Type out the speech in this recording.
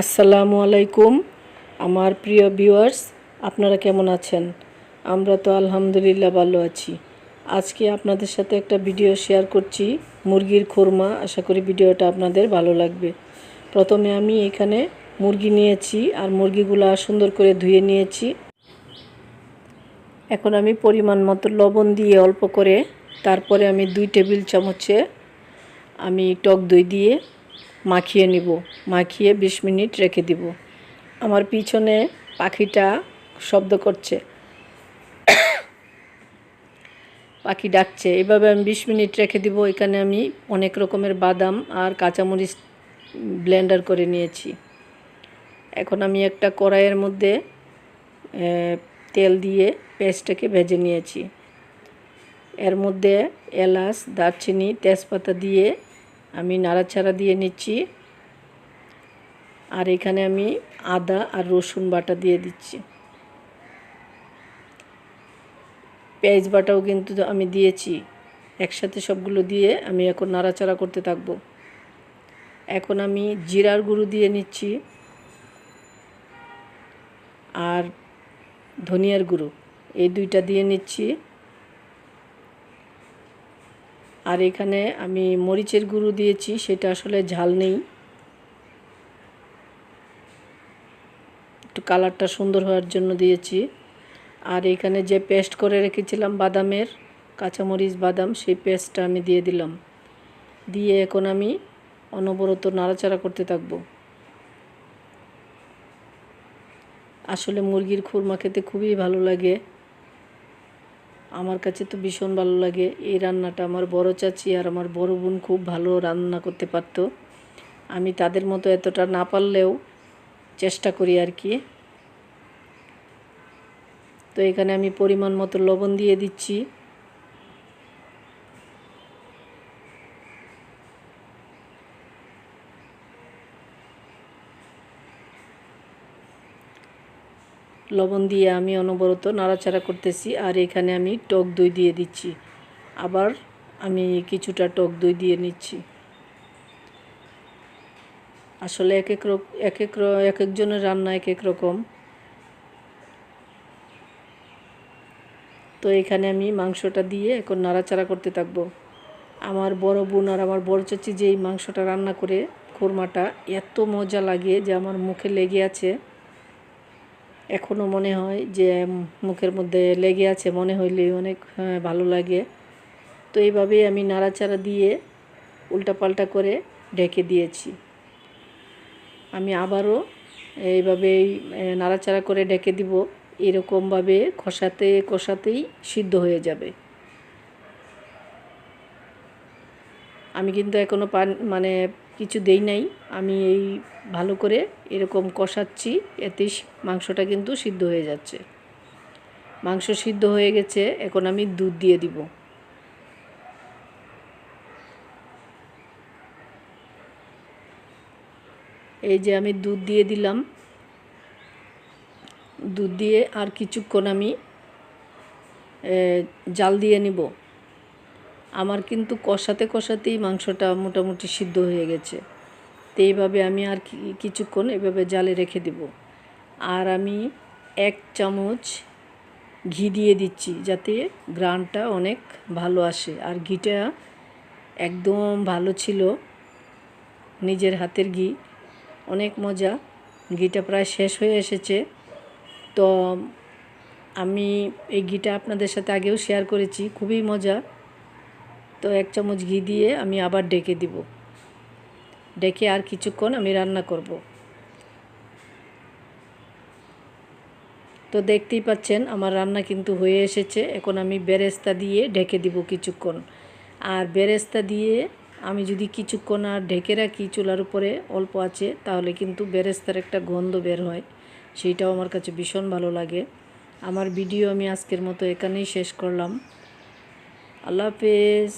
আসসালামু আলাইকুম, আমার প্রিয় ভিউয়ার্স, আপনারা কেমন আছেন? আমরা তো আলহামদুলিল্লাহ ভালো আছি। আজকে আপনাদের সাথে একটা ভিডিও শেয়ার করছি, মুরগির খুরমা। আশা করি ভিডিওটা আপনাদের ভালো লাগবে। প্রথমে আমি এখানে মুরগি নিয়েছি আর মুরগিগুলো সুন্দর করে ধুয়ে নিয়েছি। এখন আমি পরিমাণ মতো লবণ দিয়ে অল্প করে, তারপরে আমি দুই টেবিল চামচে আমি টক দই দিয়ে মাখিয়ে নিব, মাখিয়ে বিশ মিনিট রেখে দিব। আমার পিছনে পাখিটা শব্দ করছে। পাখি ডাকছে, এভাবে আমি বিশ মিনিট রেখে দিব, এখানে আমি অনেক রকমের বাদাম আর কাঁচামরিচ ব্লেন্ডার করে নিয়েছি। এখন আমি একটা কড়াইয়ের মধ্যে তেল দিয়ে পেস্টটাকে ভেজে নিয়েছি। এর মধ্যে এলাচ, দারচিনি, তেজপাতা দিয়ে আমি নাড়াচাড়া দিয়ে নিচ্ছি। আর এখানে আমি আদা আর রসুন বাটা দিয়ে দিচ্ছি। পেঁয়াজ বাটাও কিন্তু আমি দিয়েছি। একসাথে সবগুলো দিয়ে আমি এখন নাড়াচাড়া করতে থাকব। এখন আমি জিরার গুঁড়ো দিয়ে নিচ্ছি। আর ধনিয়ার গুঁড়ো, এই দুইটা দিয়ে নিচ্ছি। আর এখানে আমি মরিচের গুঁড়ো দিয়েছি, সেটা আসলে ঝাল নেই। একটু কালারটা সুন্দর হওয়ার জন্য দিয়েছি। আর এখানে যে পেস্ট করে রেখেছিলাম বাদামের, কাঁচামরিচ, বাদাম, সেই পেস্টটা আমি দিয়ে দিলাম। দিয়ে এখন আমি অনবরত নাড়াচাড়া করতে থাকব। আসলে মুরগির খুরমা খেতে খুবই ভালো লাগে। আমার কাছে তো ভীষণ ভালো লাগে। এই রান্নাটা আমার বড় চাচি আর আমার বড় বোন খুব ভালো রান্না করতে পারত। আমি তাদের মতো এতটা না পারলেও চেষ্টা করি আর কি। তো এখানে আমি পরিমাণ মতো লবণ দিয়ে দিচ্ছি। লবণ দিয়ে আমি অনবরত নাড়াচাড়া করতেছি আর এখানে আমি টক দই দিয়ে দিচ্ছি। আবার আমি কিছুটা টক দই দিয়ে নিচ্ছি। আসলে এক এক এক এক এক একজনের রান্না এক এক রকম। তো এখানে আমি মাংসটা দিয়ে এখন নাড়াচাড়া করতে থাকব। আমার বড় বোন আর আমার বড় চাচি যে এই মাংসটা রান্না করে, খুরমাটা, এত মজা লাগে যে আমার মুখে লেগে আছে। এখনও মনে হয় যে মুখের মধ্যে লেগে আছে মনে হইলে অনেক হ্যাঁ, ভালো লাগে। তো এইভাবেই আমি নাড়াচাড়া দিয়ে উল্টাপাল্টা করে ঢেকে দিয়েছি। আমি আবারও এইভাবেই নাড়াচাড়া করে ঢেকে দিব। এরকমভাবে কষাতে কষাতেই সিদ্ধ হয়ে যাবে। আমি কিন্তু এখনও পান মানে কিছু দেই নাই। আমি এই ভালো করে এরকম কষাচ্ছি এতেই সি- মাংসটা কিন্তু সিদ্ধ হয়ে যাচ্ছে। মাংস সিদ্ধ হয়ে গেছে, এখন আমি দুধ দিয়ে দিব। এই যে আমি দুধ দিয়ে দিলাম। দুধ দিয়ে আর কিছুক্ষণ আমি জাল দিয়ে নিব। আমার কিন্তু কষাতে কষাতেই মাংসটা মোটামুটি সিদ্ধ হয়ে গেছে। তো এইভাবে আমি আর কিছুক্ষণ এভাবে জালে রেখে দেব। আর আমি এক চামচ ঘি দিয়ে দিচ্ছি যাতে গ্রানটা অনেক ভালো আসে। আর ঘিটা একদম ভালো ছিল নিজের হাতের ঘি। অনেক মজা। ঘিটা প্রায় শেষ হয়ে এসেছে। তো আমি এই ঘিটা আপনাদের সাথে আগেও শেয়ার করেছি। খুবই মজা। তো এক চামচ ঘি দিয়ে আমি আবার ডেকে দিব। ডেকে আর কিছুক্ষণ আমি রান্না করব। তো দেখতেই পাচ্ছেন আমার রান্না কিন্তু হয়ে এসেছে। এখন আমি বেরেস্তা দিয়ে ঢেকে দিব কিছুক্ষণ। আর বেরেস্তা দিয়ে আমি যদি কিছুক্ষণ আর ঢেকে রাখি চুলার উপরে অল্প আছে, তাহলে কিন্তু বেরেস্তার একটা গন্ধ বের হয়। সেইটাও আমার কাছে ভীষণ ভালো লাগে। আমার ভিডিও আমি আজকের মতো এখানেই শেষ করলাম। আল্লাহ হাফেজ।